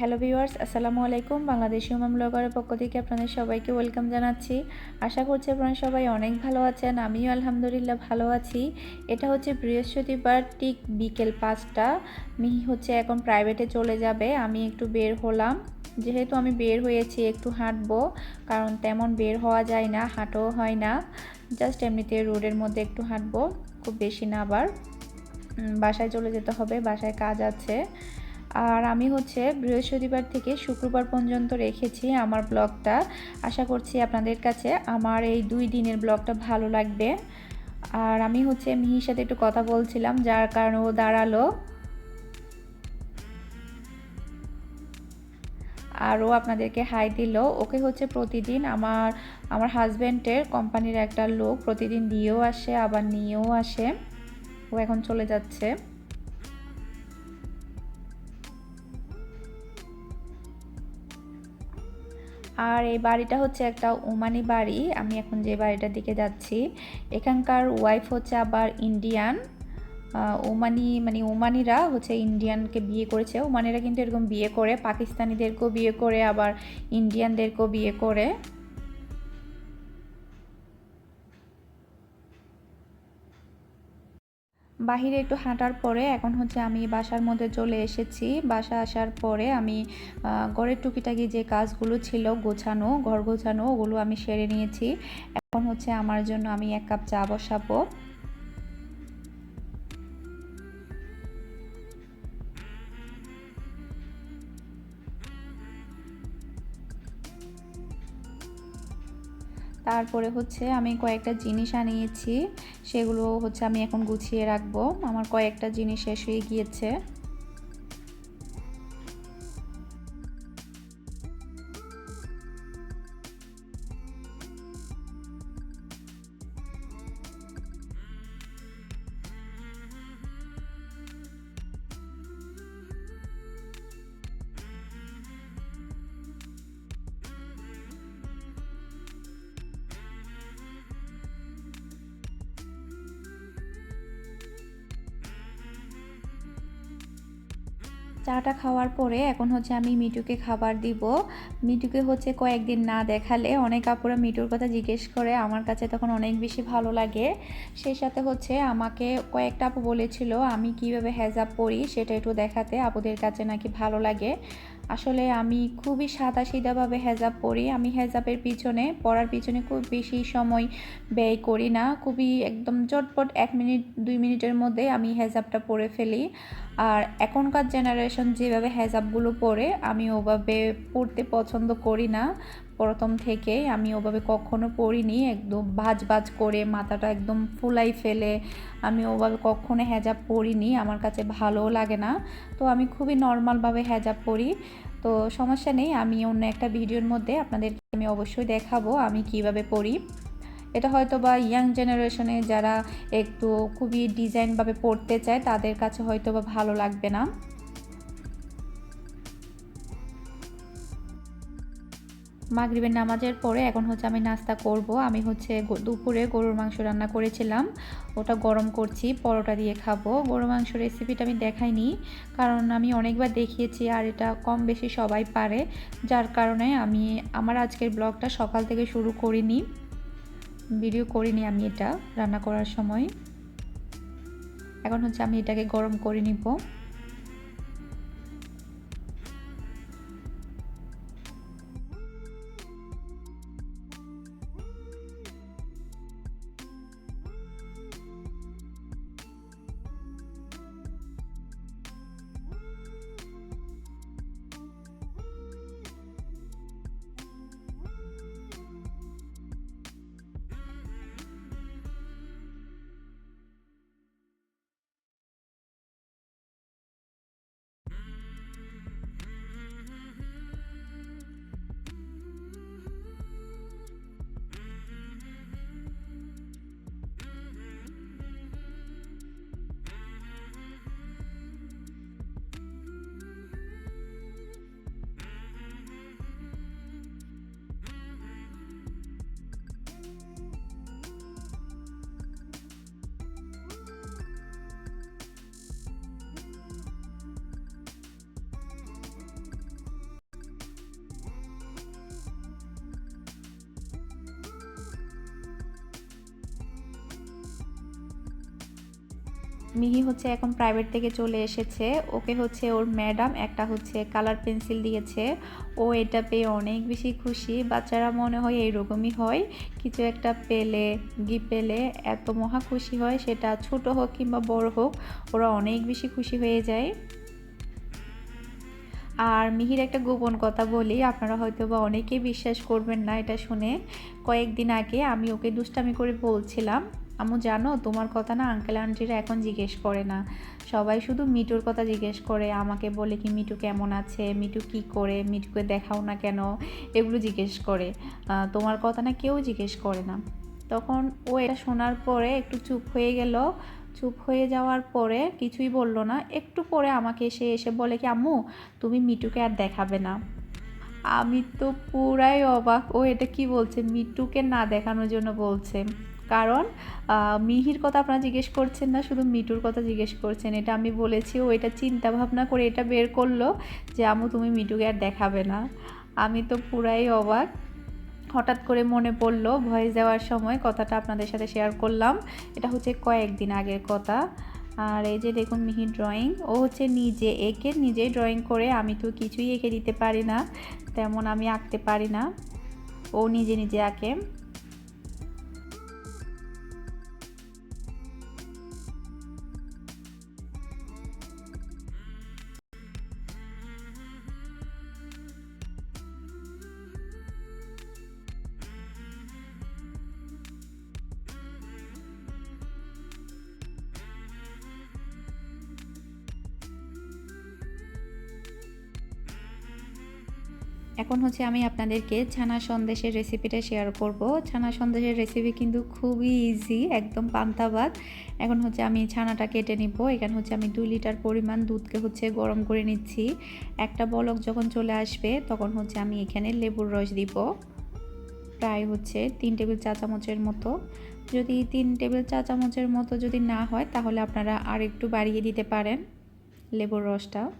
Hello viewers, আসসালামু আলাইকুম। বাংলাদেশি উমাম ব্লগারের পক্ষ থেকে আপনাদের সবাইকে ওয়েলকাম জানাচ্ছি। আশা করছি আপনারা সবাই অনেক ভালো আছেন, আমিও আলহামদুলিল্লাহ ভালো আছি। এটা হচ্ছে বৃহস্পতিবার, ঠিক বিকেল পাঁচটা। মিহি হচ্ছে এখন প্রাইভেটে চলে যাবে, আমি একটু বের হলাম। যেহেতু আমি বের হয়েছি, একটু হাঁটবো, কারণ তেমন বের হওয়া যায় না, হাঁটাও হয় না। জাস্ট এমনিতে রোডের মধ্যে একটু হাঁটবো, খুব বেশি না আবার। বাসায় চলে যেতে হবে, বাসায় কাজ আছে। আর আমি হচ্ছে বৃহস্পতিবার থেকে শুক্রবার পর্যন্ত রেখেছি আমার ব্লগটা। আশা করছি আপনাদের কাছে আমার এই দুই দিনের ব্লগটা ভালো লাগবে। আর আমি হচ্ছে মিহির সাথে একটু কথা বলছিলাম, যার কারণে ও দাঁড়াল। আর ও আপনাদেরকে হাই দিল। ওকে হচ্ছে প্রতিদিন আমার আমার হাজব্যান্ডের কোম্পানির একটা লোক প্রতিদিন দিয়েও আসে, আবার নিয়েও আসে। ও এখন চলে যাচ্ছে। আর এই বাড়িটা হচ্ছে একটা ওমানি বাড়ি। আমি এখন যে বাড়িটার দিকে যাচ্ছি, এখানকার ওয়াইফ হচ্ছে আবার ইন্ডিয়ান ওমানি মানে ওমানিরা হচ্ছে ইন্ডিয়ানকে বিয়ে করেছে। ওমানিরা কিন্তু এরকম বিয়ে করে, পাকিস্তানিদেরকেও বিয়ে করে, আবার ইন্ডিয়ানদেরকেও বিয়ে করে। বাহিরে একটু হাঁটার পরে এখন হচ্ছে আমি বাসার মধ্যে চলে এসেছি। বাসা আসার পরে আমি ঘরের টুকিটাকি যে কাজগুলো ছিল গোছানো, ঘর গোছানো, ওগুলো আমি সেরে নিয়েছি। এখন হচ্ছে আমার জন্য আমি এক কাপ চা বসাবো। তারপরে হচ্ছে আমি কয়েকটা জিনিস আনিয়েছি, সেগুলো হচ্ছে আমি এখন গুছিয়ে রাখব। আমার কয়েকটা জিনিস শেষ হয়ে গিয়েছে। চাটা খাওয়ার পরে এখন হচ্ছে আমি মিটুকে খাবার দিব। মিটুকে হচ্ছে কয়েকদিন না দেখালে অনেক আপুরা মিটুর কথা জিজ্ঞেস করে, আমার কাছে তখন অনেক বেশি ভালো লাগে। সেই সাথে হচ্ছে আমাকে কয়েকটা আপু বলেছিল, আমি কীভাবে হেজাব পড়ি সেটা একটু দেখাতে, আপুদের কাছে নাকি ভালো লাগে। আসলে আমি খুবই সাদা সিধাভাবে হেজাব পরি। আমি হেজাবের পিছনে, পড়ার পিছনে খুব বেশি সময় ব্যয় করি না। খুবই একদম চটপট এক মিনিট, দুই মিনিটের মধ্যে আমি হেজাবটা পরে ফেলি। আর এখনকার জেনারেশন যেভাবে হেজাবগুলো পরে আমি ওভাবে পড়তে পছন্দ করি না। প্রথম থেকে আমি ওভাবে কখনো পড়িনি, একদম ভাজ ভাজ করে মাথাটা একদম ফুলাই ফেলে আমি ওভাবে কখনো হেজাব পরিনি, আমার কাছে ভালোও লাগে না। তো আমি খুবই নর্মালভাবে হেজাব পরি। তো সমস্যা নেই, আমি অন্য একটা ভিডিওর মধ্যে আপনাদেরকে আমি অবশ্যই দেখাবো আমি কীভাবে পড়ি। এটা হয়তো বা ইয়াং জেনারেশনে যারা একটু খুবই ডিজাইনভাবে পড়তে চায়, তাদের কাছে হয়তো বা ভালো লাগবে না। মাগরিবের নামাজের পরে এখন হচ্ছে আমি নাস্তা করব। আমি হচ্ছে দুপুরে গরুর মাংস রান্না করেছিলাম। ওটা গরম করছি, পরোটা দিয়ে খাব। গরুর মাংস রেসিপিটা আমি দেখাইনি, কারণ আমি অনেকবার দেখিয়েছি আর এটা কম বেশি সবাই পারে। যার কারণে আমি আমার আজকের ব্লগটা সকাল থেকে শুরু করিনি ভিডিও করিনি আমি এটা রান্না করার সময়। এখন হচ্ছে আমি এটাকে গরম করে নিব। মিহি হচ্ছে এখন প্রাইভেট থেকে চলে এসেছে। ওকে হচ্ছে ওর ম্যাডাম একটা হচ্ছে কালার পেন্সিল দিয়েছে। ও এটা পেয়ে অনেক বেশি খুশি। বাচ্চারা মনে হয় এইরকমই হয়। কিছু একটা পেলে গি পেলে এত মহা খুশি হয়। সেটা ছোট হোক কিংবা বড় হোক, ওরা অনেক বেশি খুশি হয়ে যায়। আর মিহির একটা গোপন কথা বলি, আপনারা হয়তো বা অনেকেই বিশ্বাস করবেন না এটা শুনে। কয়েকদিন আগে আমি ওকে দুষ্টামি করে বলছিলাম আমু জানো তোমার কথা না আঙ্কেল আন্টিরা এখন জিজ্ঞেস করে না। সবাই শুধু মিটুর কথা জিজ্ঞেস করে, আমাকে বলে কি মিটু কেমন আছে, মিটু কি করে, মিটুকে দেখাও না কেন, এগুলো জিজ্ঞেস করে। তোমার কথা না কেউ জিজ্ঞেস করে না। তখন ও এটা শোনার পরে একটু চুপ হয়ে গেল। চুপ হয়ে যাওয়ার পরে কিছুই বলল না। একটু পরে আমাকে এসে এসে বলে কি, আম্মু, তুমি মিটুকে আর দেখাবে না। আমি তো পুরাই অবাক। ও এটা কি বলছে? মিটুকে না দেখানোর জন্য বলছে। কারণ মিহির কথা আপনারা জিজ্ঞেস করছেন না, শুধু মিটুর কথা জিজ্ঞেস করছেন। এটা আমি বলেছি, ও এটা চিন্তা ভাবনা করে এটা বের করল যে আমু তুমি মিটুকে আর দেখাবে না। আমি তো পুরাই অবাক। হঠাৎ করে মনে পড়ল ভয়েস দেওয়ার সময় কথাটা আপনাদের সাথে শেয়ার করলাম। এটা হচ্ছে কয়েকদিন আগের কথা। আর এই যে দেখুন মিহির ড্রয়িং ও হচ্ছে নিজে, এঁকে নিজেই ড্রয়িং করে আমি তো কিছুই এঁকে দিতে পারি না, তেমন আমি আঁকতে পারি না। ও নিজে নিজে আঁকে। এখন হচ্ছে আমি আপনাদেরকে ছানা সন্দেশের রেসিপিটা শেয়ার করব। ছানা সন্দেশের রেসিপি কিন্তু খুবই ইজি একদম পান্তাবাদ। এখন হচ্ছে আমি ছানাটা কেটে নিব। এখানে হচ্ছে আমি দুই লিটার পরিমাণ দুধকে হচ্ছে গরম করে নিচ্ছি। একটা বলক যখন চলে আসবে, তখন হচ্ছে আমি এখানে লেবুর রস দিব। প্রায় হচ্ছে তিন টেবিল চা চামচের মতো। যদি তিন টেবিল চা চামচের মতো যদি না হয়, তাহলে আপনারা আর একটু বাড়িয়ে দিতে পারেন লেবুর রসটা।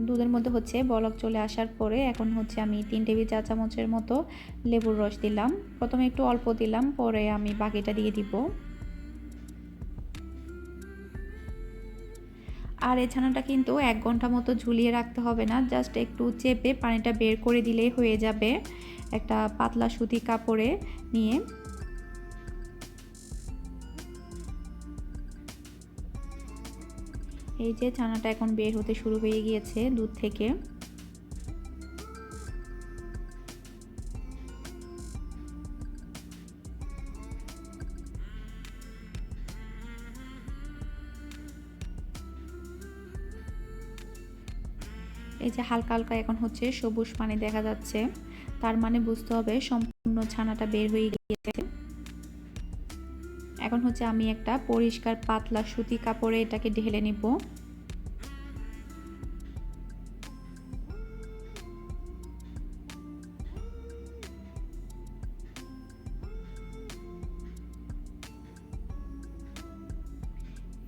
দুধের মধ্যে হচ্ছে বলক চলে আসার পরে এখন হচ্ছে আমি তিন টেবিল চা চামচের মতো লেবুর রস দিলাম। প্রথমে একটু অল্প দিলাম, পরে আমি বাকিটা দিয়ে দিব। আর এই ছানাটা কিন্তু এক ঘণ্টা মতো ঝুলিয়ে রাখতে হবে না, জাস্ট একটু চেপে পানিটা বের করে দিলেই হয়ে যাবে। একটা পাতলা সুতি কাপড়ে নিয়ে এই যে ছানাটা এখন বের হতে শুরু হয়ে গিয়েছে দুধ থেকে। এই যে হালকা হালকা এখন হচ্ছে সবুজ পানি দেখা যাচ্ছে। তার মানে বুঝতে হবে সম্পূর্ণ ছানাটা বের হয়ে গিয়েছে। এখন হচ্ছে আমি একটা পরিষ্কার পাতলা সুতি কাপড়ে এটাকে ঢেলে নিব।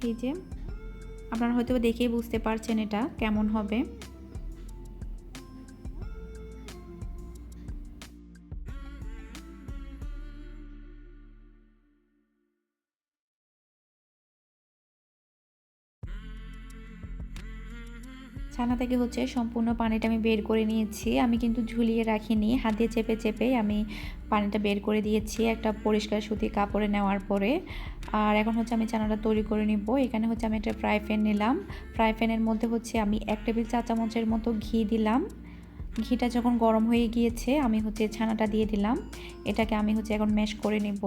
এই যে, আপনারা হয়তো দেখেই বুঝতে পারছেন এটা কেমন হবে। থেকে হচ্ছে সম্পূর্ণ পানিটা আমি বের করে নিয়েছি। আমি কিন্তু ঝুলিয়ে রাখিনি, হাত দিয়ে চেপে চেপে আমি পানিটা বের করে দিয়েছি একটা পরিষ্কার সুতি কাপড়ে নেওয়ার পরে। আর এখন হচ্ছে আমি চানাটা তৈরি করে নিব। এখানে হচ্ছে আমি একটা ফ্রাই প্যান নিলাম। ফ্রাই প্যানের মধ্যে হচ্ছে আমি এক টেবিল চা চামচের মতো ঘি দিলাম। ঘিটা যখন গরম হয়ে গিয়েছে, আমি হচ্ছে ছানাটা দিয়ে দিলাম। এটাকে আমি হচ্ছে এখন ম্যাশ করে নিব।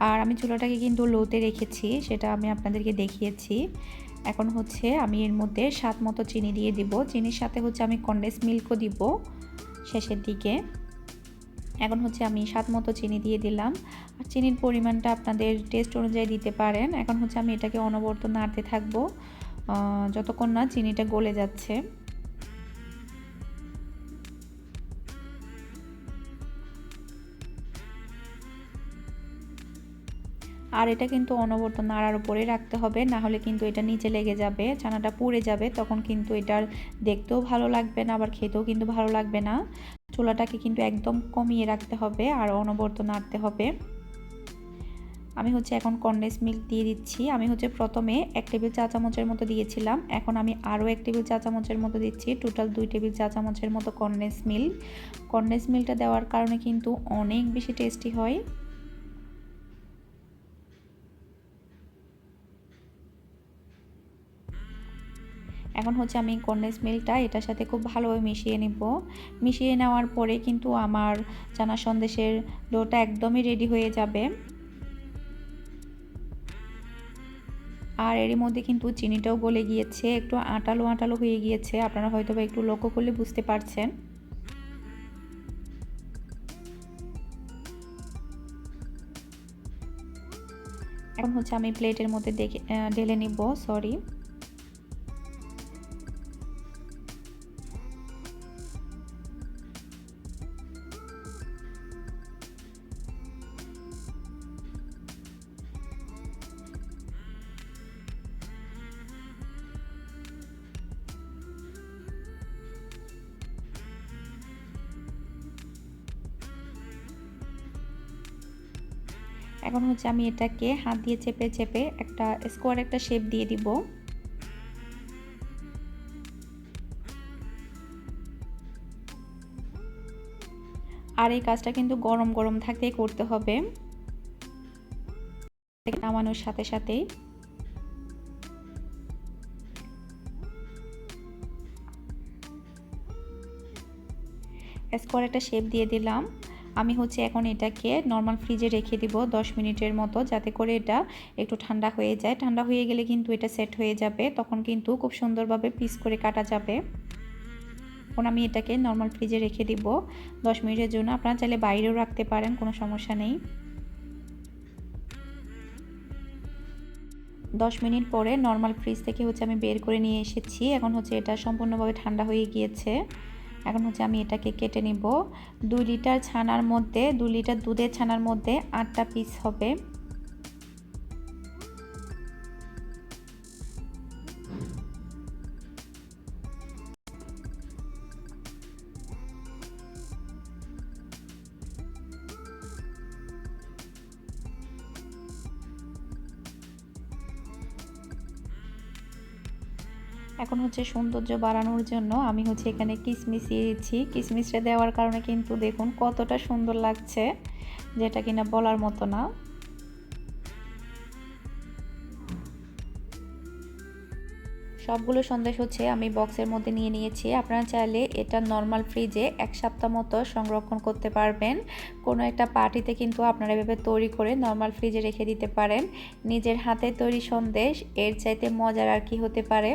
আর আমি চুলাটাকে কিন্তু লোতে রেখেছি, সেটা আমি আপনাদেরকে দেখিয়েছি। এখন হচ্ছে আমি এর মধ্যে স্বাদ মতো চিনি দিয়ে দিব। চিনির সাথে হচ্ছে আমি কন্ডেন্স মিল্কও দিব শেষের দিকে। এখন হচ্ছে আমি স্বাদ মতো চিনি দিয়ে দিলাম। আর চিনির পরিমাণটা আপনাদের টেস্ট অনুযায়ী দিতে পারেন। এখন হচ্ছে আমি এটাকে অনবরত নাড়তে থাকব। যতক্ষণ না চিনিটা গলে যাচ্ছে। আর এটা কিন্তু অনবরত নাড়ার উপরে রাখতে হবে, না হলে কিন্তু এটা নিচে লেগে যাবে চানাটা পুড়ে যাবে, তখন কিন্তু এটার দেখতেও ভালো লাগবে না, আবার খেতেও কিন্তু ভালো লাগবে না। চুলাটাকে কিন্তু একদম কমিয়ে রাখতে হবে আর অনবরত নাড়তে হবে। আমি হচ্ছে এখন কন্ডেন্স মিল্ক দিয়ে দিচ্ছি। আমি হচ্ছে প্রথমে এক টেবিল চা চামচের মতো দিয়েছিলাম, এখন আমি আরও এক টেবিল চা চামচের মতো দিচ্ছি, টোটাল দুই টেবিল চা চামচের মতো কন্ডেন্স মিল্ক। কন্ডেন্স মিল্কটা দেওয়ার কারণে কিন্তু অনেক বেশি টেস্টি হয়। এখন হচ্ছে আমি কন্ডেন্স মিল্কটা এটার সাথে খুব ভালোভাবে মিশিয়ে নিব। মিশিয়ে নেওয়ার পরে কিন্তু আমার চানা সন্দেশের ডোটা একদমই রেডি হয়ে যাবে। আর এরই মধ্যে কিন্তু চিনিটাও গলে গিয়েছে, একটু আটালো আটালো হয়ে গিয়েছে। আপনারা হয়তো বা একটু লক্ষ্য করলে বুঝতে পারছেন। এখন হচ্ছে আমি প্লেটের মধ্যে দেখে ঢেলে নিব সরি এখন হচ্ছে আমি এটাকে হাত দিয়ে চেপে চেপে একটা স্কোয়ার একটা শেপ দিয়ে দিব। আর এই কাজটা কিন্তু গরম গরম থাকতেই করতে হবে। নামানোর সাথে সাথেই। স্কোয়ার একটা শেপ দিয়ে দিলাম। আমি হচ্ছে এখন এটাকে নর্মাল ফ্রিজে রেখে দিব 10 মিনিটের মতো, যাতে করে এটা একটু ঠান্ডা হয়ে যায়। ঠান্ডা হয়ে গেলে কিন্তু এটা সেট হয়ে যাবে, তখন কিন্তু খুব সুন্দরভাবে পিস করে কাটা যাবে। এখন আমি এটাকে নর্মাল ফ্রিজে রেখে দিব 10 মিনিটের জন্য। আপনারা চাইলে বাইরেও রাখতে পারেন, কোনো সমস্যা নেই। দশ মিনিট পরে নর্মাল ফ্রিজ থেকে হচ্ছে আমি বের করে নিয়ে এসেছি। এখন হচ্ছে এটা সম্পূর্ণভাবে ঠান্ডা হয়ে গিয়েছে। এখন হচ্ছে আমি এটাকে কেটে নিব। দুই লিটার ছানার মধ্যে, দুই লিটার দুধের ছানার মধ্যে আটটা পিস হবে। হচ্ছে সৌন্দর্য বাড়ানোর জন্য আমি হচ্ছে এখানে কিসমিস দিয়েছি। কিসমিসটা দেওয়ার কারণে কিন্তু দেখুন কতটা সুন্দর লাগছে, যেটা কিনা বলার মতো না। সবগুলো সন্দেশ হচ্ছে আমি বক্সের মধ্যে নিয়ে নিয়েছি। আপনারা চাইলে এটা নর্মাল ফ্রিজে এক সপ্তাহ মতো সংরক্ষণ করতে পারবেন। কোনো একটা পার্টিতে কিন্তু আপনারা এভাবে তৈরি করে নর্মাল ফ্রিজে রেখে দিতে পারেন। নিজের হাতে তৈরি সন্দেশ, এর চাইতে মজার আর কি হতে পারে।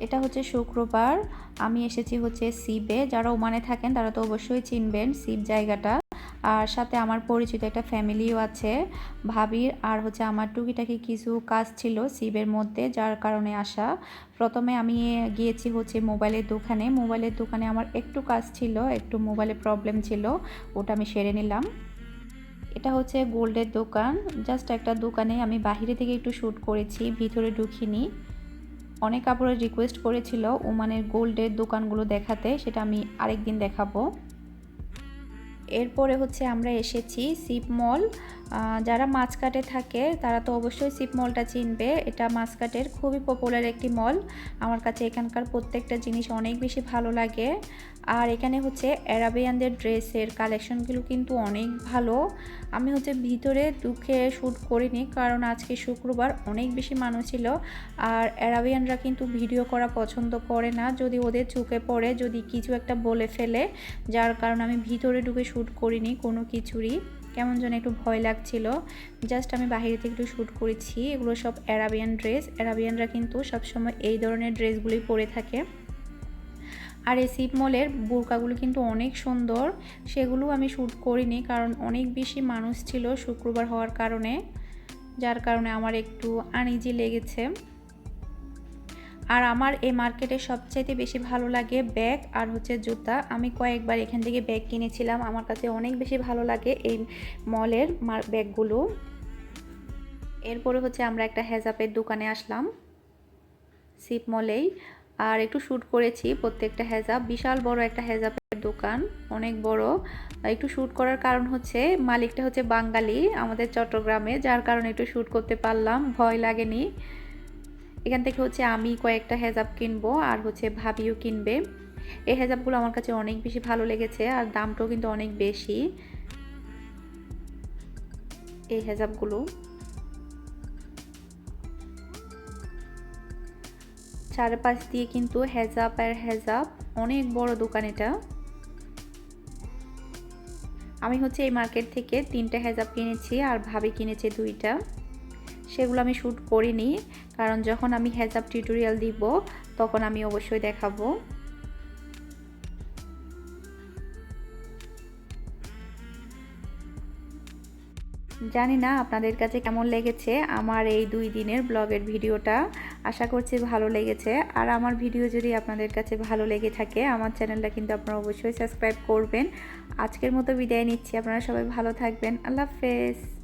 এটা হচ্ছে শুক্রবার। আমি এসেছি হচ্ছে সিবে যারা ওমানে থাকেন, তারা তো অবশ্যই চিনবেন সিপ জায়গাটা। আর সাথে আমার পরিচিত একটা ফ্যামিলিও আছে। ভাবির আর হচ্ছে আমার টুকিটাকি কিছু কাজ ছিল সিবের মধ্যে, যার কারণে আসা। প্রথমে আমি গিয়েছি হচ্ছে মোবাইলের দোকানে। মোবাইলের দোকানে আমার একটু কাজ ছিল, একটু মোবাইলে প্রবলেম ছিল, ওটা আমি সেরে নিলাম। এটা হচ্ছে গোল্ডের দোকান। জাস্ট একটা দোকানে আমি বাহিরে থেকে একটু শ্যুট করেছি, ভিতরে ঢুকিনি। অনেক কাপড়ের রিকোয়েস্ট করেছিল ওমানের গোল্ডের দোকানগুলো দেখাতে সেটা আমি আরেকদিন দেখাবো। এরপরে হচ্ছে আমরা এসেছি সিপ মল। যারা মাছকাটে থাকে, তারা তো অবশ্যই সিপ মলটা চিনবে। এটা মাছকাটের খুবই পপুলার একটি মল। আমার কাছে এখানকার প্রত্যেকটা জিনিস অনেক বেশি ভালো লাগে। আর এখানে হচ্ছে অ্যারাবিয়ানদের ড্রেসের কালেকশনগুলো কিন্তু অনেক ভালো। আমি হচ্ছে ভিতরে দুঃখে শ্যুট করিনি, কারণ আজকে শুক্রবার অনেক বেশি মানুষ ছিল। আর অ্যারাবিয়ানরা কিন্তু ভিডিও করা পছন্দ করে না। যদি ওদের চোখে পড়ে, যদি কিছু একটা বলে ফেলে, যার কারণে আমি ভিতরে ঢুকে শ্যুট করিনি কোনো কিছুরই। কেমন যেন একটু ভয় লাগছিল। জাস্ট আমি বাহিরে থেকে একটু শ্যুট করেছি। এগুলো সব অ্যারাবিয়ান ড্রেস। অ্যারাবিয়ানরা কিন্তু সবসময় এই ধরনের ড্রেসগুলোই পরে থাকে। আর এই মলের বোরকাগুলো কিন্তু অনেক সুন্দর। সেগুলো আমি শ্যুট করিনি কারণ অনেক বেশি মানুষ ছিল শুক্রবার হওয়ার কারণে। যার কারণে আমার একটু আনিজি লেগেছে। আর আমার এই মার্কেটে সবচাইতে বেশি ভালো লাগে ব্যাগ আর হচ্ছে জুতা। আমি কয়েকবার এখান থেকে ব্যাগ কিনেছিলাম, আমার কাছে অনেক বেশি ভালো লাগে এই মলের ব্যাগগুলো। এরপরে হচ্ছে আমরা একটা হেজাপের দোকানে আসলাম, সিপ মলেই। আর একটু শ্যুট করেছি প্রত্যেকটা হেজাব। বিশাল বড় একটা হেজাবের দোকান, অনেক বড়। একটু শ্যুট করার কারণ হচ্ছে মালিকটা হচ্ছে বাঙালি আমাদের চট্টগ্রামে, যার কারণে একটু শ্যুট করতে পারলাম, ভয় লাগেনি। এখান থেকে হচ্ছে আমি কয়েকটা হেজাব কিনবো আর হচ্ছে ভাবিও কিনবে। এই হেজাবগুলো আমার কাছে অনেক বেশি ভালো লেগেছে আর দামটাও কিন্তু অনেক বেশি। এই হেজাবগুলো। চারপাশ দিয়ে কিন্তু হেজাব আর হেজাব, অনেক বড় দোকান এটা। আমি হচ্ছে এই মার্কেট থেকে তিনটা হেজাব কিনেছি আর ভাবি কিনেছে দুইটা। সেগুলো আমি শ্যুট করিনি, কারণ যখন আমি হেজাব টিউটোরিয়াল দিব, তখন আমি অবশ্যই দেখাবো। জানি না আপনাদের কাছে কেমন লেগেছে আমার এই দুই দিনের ব্লগের ভিডিওটা, আশা করছি ভালো লেগেছে। আর আমার ভিডিও যদি আপনাদের কাছে ভালো লেগে থাকে, আমার চ্যানেলটা কিন্তু আপনারা অবশ্যই সাবস্ক্রাইব করবেন। আজকের মতো বিদায় নিচ্ছি, আপনারা সবাই ভালো থাকবেন, আল্লাহ হাফেজ।